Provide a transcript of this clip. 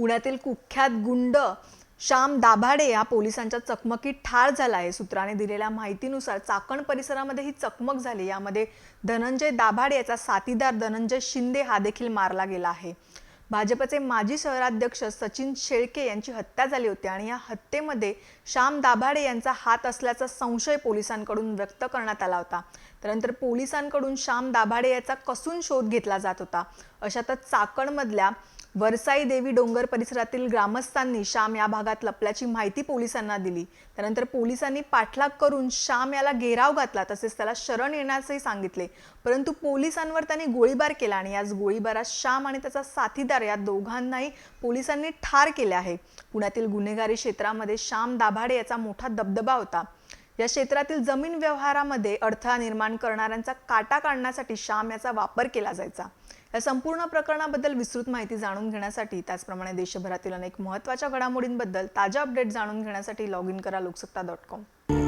पुण्यातील कुख्यात गुंड श्याम दाभाडे या पोलिसांच्या चकमकीत ठार झाला आहे. सूत्राने दिलेल्या माहितीनुसार चाकण परिसरामध्ये ही चकमक झाली. यामध्ये धनंजय दाभाडे याचा साथीदार धनंजय शिंदे हा देखील मारला गेला आहे. भाजपचे माजी शहराध्यक्ष सचिन शेळके यांची हत्या झाली होती आणि या हत्येमध्ये श्याम दाभाडे यांचा हात असल्याचा संशय पोलिसांकडून व्यक्त करण्यात आला होता. त्यानंतर पोलिसांकडून श्याम दाभाडे याचा कसून शोध घेतला जात होता. अशातच चाकणमधल्या वरसाई देवी डोंगर परिसरातील ग्रामस्थांनी श्याम या भागात लपल्याची माहिती पोलिसांना दिली. त्यानंतर पोलिसांनी पाठलाग करून श्याम याला घेराव घातला तसेच त्याला शरण येण्यासही सांगितले. परंतु पोलिसांवर त्यांनी गोळीबार केला आणि याच गोळीबारात श्याम आणि त्याचा साथीदार या दोघांनाही पोलिसांनी ठार केले आहे. पुण्यातील गुन्हेगारी क्षेत्रामध्ये श्याम दाभाडे याचा मोठा दबदबा होता. या क्षेत्रातील जमीन व्यवहारामध्ये अडथळा निर्माण करणाऱ्यांचा काटा काढण्यासाठी श्याम याचा वापर केला जायचा. या संपूर्ण प्रकरणाबद्दल विस्तृत माहिती जाणून घेण्यासाठी त्याचप्रमाणे देशभरातील अनेक महत्त्वाच्या घडामोडींबद्दल ताज्या अपडेट जाणून घेण्यासाठी लॉग इन करा लोकसत्ता डॉट कॉम